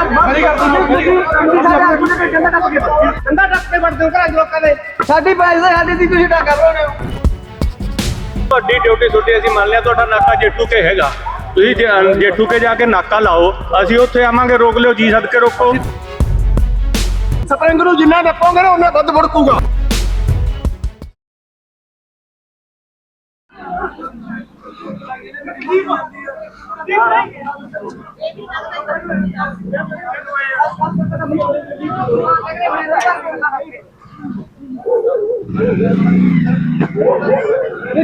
ਮੇਰੀ ਗੱਲ ਸੁਣੋ ਕੰਦਾ ਟੱਪ ਕੇ ਵੜਦੇ ਹੋ ਘਰਾਂ 'ਚ ਲੋਕਾਂ ਦੇ ਸਾਡੀ ਪੈਸੇ ਸਾਡੀ ਦੀ ਤੁਸੀਂ ਟਾਕਾ ਬਣਾਉਣੇ ਹੋ। ਤੁਹਾਡੀ ਡਿਊਟੀ ਛੁੱਟੀ ਅਸੀਂ ਮੰਨ ਲਿਆ ਤੁਹਾਡਾ ਨਾਕਾ ਜੇਠੂ ਕੇ ਹੈਗਾ। ਤੁਸੀਂ ਜੇ- ਜੇਠੂ ਕੇ ਜਾ ਕੇ ਨਾਕਾ ਲਾਓ ਅਸੀਂ ਉੱਥੇ ਆਵਾਂਗੇ ਰੋਕ ਲਿਓ ਜੀ ਸਦਕੇ ਰੋਕੋ। ਸਪਰਿੰਗ ਨੂੰ ਜਿੰਨਾ ਨੱਪੋਗੇ ਨਾ ਉਹਨਾਂ ਵੱਧ ਵੜਕੂਗਾ। ਨਹੀਂ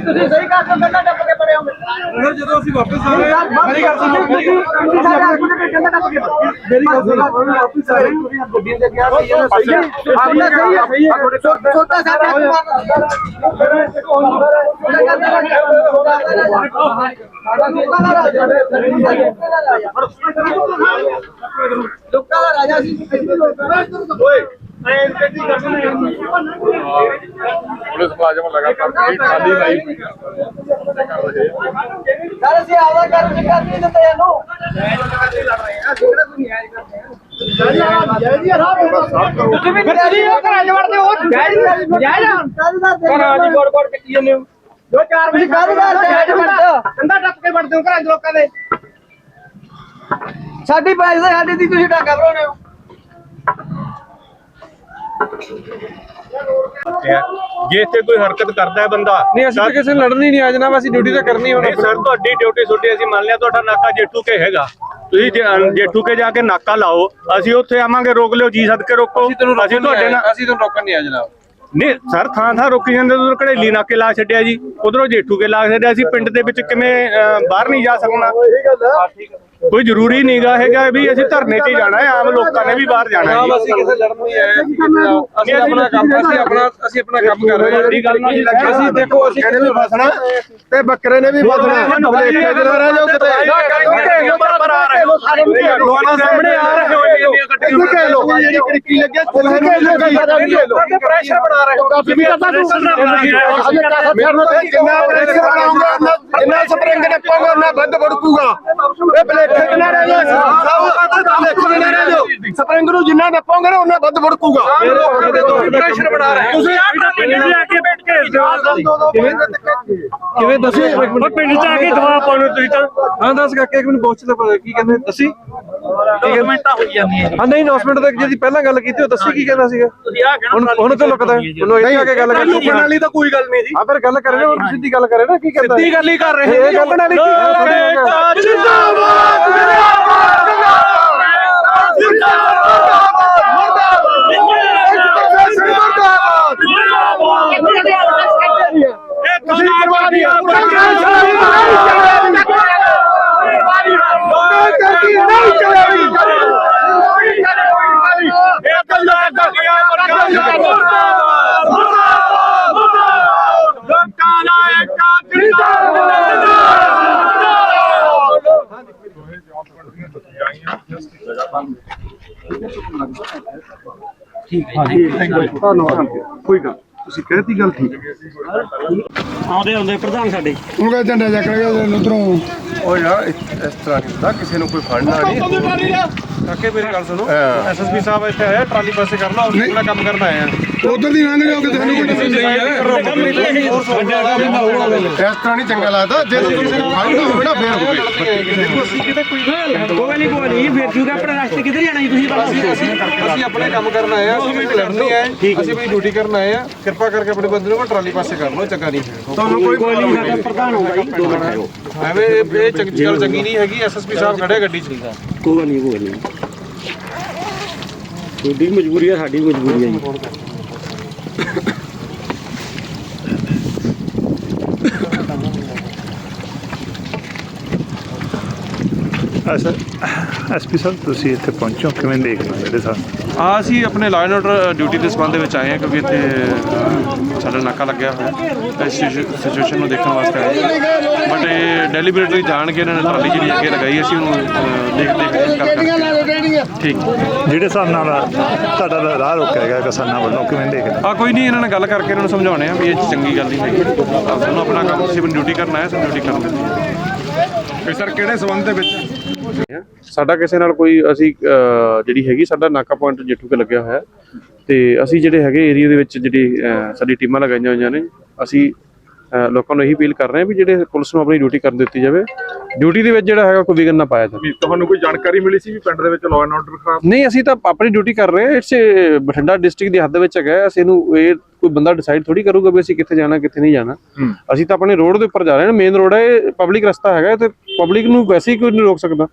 ਤੁਸੀਂ ਸਹੀ ਕਰ ਦੋ ਕੰਦਾ ਫਿਰ ਜਦੋਂ ਅਸੀਂ ਵਾਪਸ ਆ ਰਹੇ ਹਾਂ? ਮੇਰੀ ਗੱਲ ਸੁਣੋ। ਮੇਰੀ ਗੱਲ ਸੁਣੋ। ਵਾਪਸ ਆ ਰਹੇ ਗੱਡੀਆਂ ਦੇ ਗਿਆ ਸਹੀ ਹੈ? ਸਹੀ ਹੈ ਆਪਣਾ ਸਹੀ ਹੈ ਛੋਟਾ ਸਾਡਾ ਲੋਕਾਂ ਦਾ ਰਾਜਾ ਸੀ। ਪੁਲਿਸ ਮੁਲਾਜ਼ਮ ਲਗਾਤਾਰ ਕਈ ਖਾਲੀ ਲਾਈ ਹੋਈ ਆ। ਸਰ ਅਸੀਂ ਆਪਦਾ ਕਰ ਨਹੀਂ ਦਿੰਦੇ ਇਹਨੂੰ। ਵੀ ਤੁਸੀਂ ਉਹ ਘਰਾਂ 'ਚ ਵੜਦੇ ਹੋ ਜਾਇਜ਼ ਜਾਇਜ਼ ਘਰਾਂ 'ਚ ਗੋੜ ਗੋੜ ਕੱਟੀ ਜਾਂਦੇ ਹੋ। ਜੋ ਚਾਰ ਵਜੇ ਕਾਹਦੇ ਨਾਲ ਜਾਇਜ਼ ਵੜਦੇ? ਕੰਦਾ ਟੱਪ ਕੇ ਵੜਦੇ ਹੋ ਘਰਾਂ 'ਚ ਲੋਕਾਂ ਦੇ। ਸਾਡੀ ਪੈਸੇ ਸਾਡੀ ਦੀ ਤੁਸੀਂ ਟਾਕਾ ਬਣਾਉਣੇ ਹੋ। ਜੇ ਇੱਥੇ ਕੋਈ ਹਰਕਤ ਕਰਦਾ ਹੈ ਬੰਦਾ ਨਹੀਂ ਅਸੀਂ ਤਾਂ ਕਿਸੇ ਨਾਲ ਲੜਨੀ ਨਹੀਂ ਆ ਜਨਾਬ ਅਸੀਂ ਡਿਊਟੀ ਤਾਂ ਕਰਨੀ ਹੁਣ ਨਹੀਂ ਸਰ ਤੁਹਾਡੀ ਡਿਊਟੀ ਛੁੱਟੀ ਅਸੀਂ ਮੰਨ ਲਿਆ ਤੁਹਾਡਾ ਨਾਕਾ ਜੇਠੂ ਕੇ ਹੈਗਾ। ਤੁਸੀਂ ਜੇ- ਜੇਠੂ ਕੇ ਜਾ ਕੇ ਨਾਕਾ ਲਾਓ ਅਸੀਂ ਉੱਥੇ ਆਵਾਂਗੇ ਰੋਕ ਲਿਓ ਜੀ ਸਦਕੇ ਰੋਕੋ। ਅਸੀਂ ਤੁਹਾਨੂੰ ਅਸੀਂ ਤੁਹਾਡੇ ਨਾਲ ਅਸੀਂ ਤੁਹਾਨੂੰ ਰੋਕਣ ਨਹੀਂ ਆ ਜਨਾਬ। ਨਹੀਂ ਸਰ ਥਾਂ ਥਾਂ ਰੋਕੀ ਜਾਂਦੇ ਉਧਰ ਘੜੇਲੀ ਨਾਕੇ ਲਾ ਛੱਡਿਆ ਜੀ ਉਧਰੋਂ ਜੇਠੂ ਕੇ ਲਾ ਛੱਡਿਆ ਅਸੀਂ ਪਿੰਡ ਦੇ ਵਿੱਚ ਕਿਵੇਂ ਅਹ, ਬਾਹਰ ਨਹੀਂ ਜਾ ਸਕਣਾ। ਕੋਈ ਜ਼ਰੂਰੀ ਨਹੀਂਗਾ ਹੈਗਾ ਵੀ ਅਸੀਂ ਧਰਨੇ 'ਤੇ ਹੀ ਜਾਣਾ ਹੈ ਆਮ ਲੋਕਾਂ ਨੇ ਵੀ ਬਾਹਰ ਜਾਣਾ ਹੈ ਅਸੀਂ ਕਿਸੇ ਲੜਨ ਨਹੀਂ ਆਏ ਅਸੀਂ ਆਪਣਾ ਕੰਮ ਅਸੀਂ ਆਪਣਾ ਅਸੀਂ ਆਪਣਾ ਕੰਮ ਕਰ ਰਹੇ ਹਾਂ ਵੱਡੀ ਗੱਲ ਨਹੀਂ ਲੱਗੀ ਅਸੀਂ ਦੇਖੋ ਅਸੀਂ ਨੇ ਵੀ ਫਸਣਾ ਤੇ ਬੱਕਰੇ ਨੇ ਵੀ ਫਸਣਾ ਚ ਨਾ ਰਹਿ ਜਾਓ ਕਿਤੇ ਬਰਾਬਰ ਆ ਰਹੇ ਹੋ ਲੋਕਾਂ ਸਾਹਮਣੇ ਆ ਰਹੇ ਹੋ ਇੱਥੇ ਕਹਿ ਲੋ ਜਿਹੜੀ ਖਿੜਕੀ ਲੱਗੀ ਥੱਲੇ ਕਹਿ ਲੋ ਪ੍ਰੈਸ਼ਰ ਬਣਾ ਰਹੇ ਹੋ ਕਾਫੀ ਵੀ ਕਰਦਾ ਤੂੰ ਜਿੰਨਾ ਪ੍ਰੈਸ਼ਰ ਬਣਾਉਂਗਾ ਜਿੰਨਾ ਸਪਰਿੰਗ ਨੇ ਪਾਉਂਗਾ ਉਹਨਾਂ ਵੱਧ ਵੜਕੂਗਾ ਇਹ ਭਲੇਖੇ ਚ ਨਾ ਰਹਿ ਜਾਓ ਭਲੇਖੇ ਚ ਨਾ ਰਹਿ ਜਾਓ ਸਪਰਿੰਗ ਨੂੰ ਜਿੰਨਾ ਨੱਪੋਗੇ ਨਾ ਉਹਨਾਂ ਵੱਧ ਵੜਕੂਗਾ। ਪ੍ਰੈਸ਼ਰ ਬਣਾ ਰਹੇ ਤੁਸੀਂ ਕਿਵੇਂ? ਦੱਸੋ? ਇੱਕ ਮਿੰਟ। ਪਿੰਡ 'ਚ ਆ ਕੇ ਦਵਾ ਪਾਉਣੇ ਤੁਸੀਂ ਤਾਂ। ਹਾਂ ਦੱਸ ਕਾਕੇ ਇੱਕ ਮਿੰਟ ਪੁੱਛ ਲੈ ਕੀ ਕਹਿੰਦੇ ਦੱਸੀ? ਡਾਕੂਮੈਂਟਾਂ ਹੋਈ ਜਾਂਦੀਆਂ ਹਾਂ ਨਹੀਂ ਅਨਾਉਂਸਮੈਂਟ ਤੱਕ ਜਿਹਦੀ ਪਹਿਲਾਂ ਗੱਲ ਕੀਤੀ ਉਹ ਦੱਸੀ ਕੀ ਕਹਿੰਦਾ ਸੀਗਾ? ਹੁਣ ਹੁਣ ਤਾਂ ਲੁਕਦਾ ਉਹਨੂੰ ਇੱਥੇ ਆ ਕੇ ਗੱਲ ਕਰ ਲੁਕਣ ਵਾਲੀ ਤਾਂ ਕੋਈ ਗੱਲ ਨਹੀਂ ਜੀ। ਆ ਫਿਰ ਗੱਲ ਕਰੇ ਨਾ ਹੁਣ ਸਿੱਧੀ ਗੱਲ ਕਰੇ ਨਾ ਕੀ ਕਹਿੰਦਾ ਸਿੱਧੀ ਗੱਲ ਹੀ ਕਰ ਰਹੇ ਇਹ ਗੱਲ ਵਾਲੀ ਕੀ ਜਿੰਦਾਬਾਦ ਤੁਸੀਂ ਕਰਵਾਨੀ ਨਹੀਂ ਠੀਕ ਇਹ ਗੱਲਾਂ ਕਰਦੀਆਂ ਲੋਕਾਂ ਕੋਈ ਗੱਲ ਤੁਸੀਂ ਕਹਿਤੀ ਗੱਲ ਠੀਕ। ਆਉਂਦੇ ਆਉਂਦੇ ਪ੍ਰਧਾਨ ਸਾਡੇ। ਉਹ ਕਹਿੰਦਾ ਝੰਡਾ ਚੱਕ ਰਿਹਾ ਉਧਰੋਂ। ਓ ਯਾਰ ਇਸ ਇਸ ਤਰ੍ਹਾਂ ਨਹੀਂ ਹੁੰਦਾ ਕਿਸੇ ਨੂੰ ਕੋਈ ਫੜਨਾ ਨਹੀਂ। ਕਾਕੇ ਮੇਰੀ ਗੱਲ ਸੁਣੋ। ਐਸਐਸਪੀ ਸਾਹਿਬ ਇੱਥੇ ਆਇਆ ਟਰਾਲੀ ਪਾਸੇ ਕਰਨਾ ਉਹ ਆਪਣਾ ਕੰਮ ਕਰਨ ਆਏ ਆ। ਉਧਰ ਦੀ ਲੰਘ ਜਾਓਗੇ ਤੁਹਾਨੂੰ ਕੋਈ ਇਸ ਤਰ੍ਹਾਂ ਨਹੀਂ ਚੰਗਾ ਲੱਗਦਾ ਜੇ ਕਿਸੇ ਨੂੰ ਫੜਨਾ ਹੋਵੇ ਨਾ ਫੇਰ ਹੋਵੇ ਅਸੀਂ ਕਿਤੇ ਕੋਈ ਨਹੀਂ ਕੋਈ ਨਹੀਂ ਫਿਰ ਜੂਗਾ ਆਪਣਾ ਰਸਤੇ ਕਿੱਧਰ ਜਾਣਾ ਜੀ ਤੁਸੀਂ? ਅਸੀਂ ਆਪਣੇ ਕੰਮ ਕਰਨ ਆਏ ਆ ਅਸੀਂ ਲੜਨ ਨਹੀਂ ਆਏ ਅਸੀਂ ਆਪਣੀ ਡਿਊਟੀ ਕਰਨ ਆਏ ਆ। ਕਿਰਪਾ ਕਰਕੇ ਆਪਣੇ ਬੰਦੇ ਨੂੰ ਟਰਾਲੀ ਪਾਸੇ ਕਰ ਲਓ ਚੰਗਾ ਨਹੀਂ ਤੁਹਾਨੂੰ ਕੋਈ ਕੋਈ ਨਹੀਂ ਸਾਡਾ ਪ੍ਰਧਾਨ ਹੋਗਾ ਜੀ ਦੋ ਮਿੰਟ ਐਵੇਂ ਇਹ ਇਹ ਚੰਗੀ ਗੱਲ ਚੰਗੀ ਨਹੀਂ ਹੈਗੀ ਐਸਐਸਪੀ ਸਾਹਿਬ ਖੜੇ ਗੱਡੀ 'ਚ। ਕੋਈ ਗੱਲ ਨਹੀਂ ਕੋਈ ਨਹੀਂ। ਤੁਹਾਡੀ ਮਜਬੂਰੀ ਹੈ ਸਾਡੀ ਮਜਬੂਰੀ ਹੈ ਜੀ। ਐਸਪੀ ਸਾਹਿਬ ਤੁਸੀਂ ਇੱਥੇ ਪਹੁੰਚੋ ਕਿਵੇਂ ਦੇਖਦੇ ਮੇਰੇ ਸਾਹ ਆ ਅਸੀਂ ਆਪਣੇ ਐਂਡ ਆਰਡਰ ਡਿਊਟੀ ਦੇ ਸੰਬੰਧ ਵਿੱਚ ਆਏ ਹਾਂ ਕਿਉਂਕਿ ਇੱਥੇ ਅਹ, ਸਾਡਾ ਨਾਕਾ ਲੱਗਿਆ ਹੋਇਆ ਇਸ ਸਿਚੁਏਸ਼ਨ ਨੂੰ ਦੇਖਣ ਵਾਸਤੇ ਆਏ ਹਾਂ। ਬਟ ਇਹ ਡੈਲੀਬਰੇਟਲੀ ਜਾਣ ਕੇ ਇਹਨਾਂ ਨੇ ਟਰਾਲੀ ਜਿਹੜੀ ਅੱਗੇ ਲਗਾਈ ਅਸੀਂ ਉਹਨੂੰ ਅਹ, ਦੇਖ ਦੇਖ ਕਰ ਕਰ ਠੀਕ। ਜਿਹੜੇ ਹਿਸਾਬ ਨਾਲ ਤੁਹਾਡਾ ਰਾਹ ਰੋਕਿਆ ਹੈਗਾ ਕਿਸਾਨਾਂ ਵੱਲੋਂ ਕਿਵੇਂ ਦੇਖਦੇ ਆ ਕੋਈ ਨਹੀਂ ਇਹਨਾਂ ਨਾਲ ਗੱਲ ਕਰਕੇ ਇਹਨਾਂ ਨੂੰ ਸਮਝਾਉਣੇ ਆ ਵੀ ਇਹ ਚੰਗੀ ਗੱਲ ਨਹੀਂ ਹੈਗੀ। ਆਪ ਨੂੰ ਆਪਣਾ ਕੰਮ ਆਪਣੀ ਡਿਊਟੀ ਕਰਨ ਆਏ ਸਾਨੂੰ ਡਿਊਟੀ ਕਰਨ। ਦਿੰਦੇ ਵੀ ਸਰ ਕਿਹੜੇ ਸਬੰਧ ਦੇ ਵਿੱਚ? ਸਾਡਾ ਕਿਸੇ ਨਾਲ ਕੋਈ ਅਸੀਂ ਜਿਹੜੀ ਹੈਗੀ ਸਾਡਾ ਨਾਕਾ ਪੁਆਇੰਟ ਜੇਠੂ ਕੇ ਲੱਗਿਆ ਹੋਇਆ ਤੇ ਅਸੀਂ ਜਿਹੜੇ ਹੈਗੇ ਏਰੀਆ ਦੇ ਵਿੱਚ ਜਿਹੜੀ ਸਾਡੀ ਟੀਮਾਂ ਲਗਾਈਆਂ ਹੋਈਆਂ ਨੇ ਅਸੀਂ ਲੋਕਾਂ ਨੂੰ ਇਹੀ ਅਪੀਲ ਕਰ ਰਹੇ ਹਾਂ ਵੀ ਜਿਹੜੇ ਪੁਲਿਸ ਨੂੰ ਆਪਣੀ ਡਿਊਟੀ ਕਰਨ ਦਿੱਤੀ ਜਾਵੇ। ਡਿਊਟੀ ਦੇ ਵਿੱਚ ਜਿਹੜਾ ਹੈਗਾ ਕੋਈ ਵਿਘਨ ਨਾ ਪਾਇਆ ਜਾਵੇ। ਤੁਹਾਨੂੰ ਕੋਈ ਜਾਣਕਾਰੀ ਮਿਲੀ ਸੀ ਵੀ ਪਿੰਡ ਦੇ ਵਿੱਚ ਲਾਅ ਐਂਡ ਆਰਡਰ ਖਰਾਬ ਨਹੀਂ ਅਸੀਂ ਤਾਂ ਆਪਣੀ ਡਿਊਟੀ ਕਰ ਰਹੇ ਹਾਂ। ਇਟਸ ਬਠਿੰਡਾ ਡਿਸਟ੍ਰਿਕਟ ਦੀ ਹੱਦ ਵਿੱਚ ਹੈਗਾ। ਅਸੀਂ ਇਹਨੂੰ ਇਹ ਕੋਈ ਬੰਦਾ ਡਿਸਾਈਡ ਥੋੜੀ ਕਰੂਗਾ ਵੀ ਅਸੀਂ ਕਿੱਥੇ ਜਾਣਾ ਕਿੱਥੇ ਨਹੀਂ ਜਾਣਾ। ਅਸੀਂ ਤਾਂ ਆਪਣੇ ਰੋਡ ਦੇ ਉੱਪਰ ਜਾ ਰਹੇ ਹਾਂ। ਮੇਨ ਰੋਡ ਹੈ ਪਬਲਿਕ ਰਸਤਾ ਹੈਗਾ ਤੇ ਪਬਲਿਕ ਨੂੰ ਵੈਸੇ ਹੀ ਕੋਈ ਨਹੀਂ ਰੋਕ ਸਕਦਾ।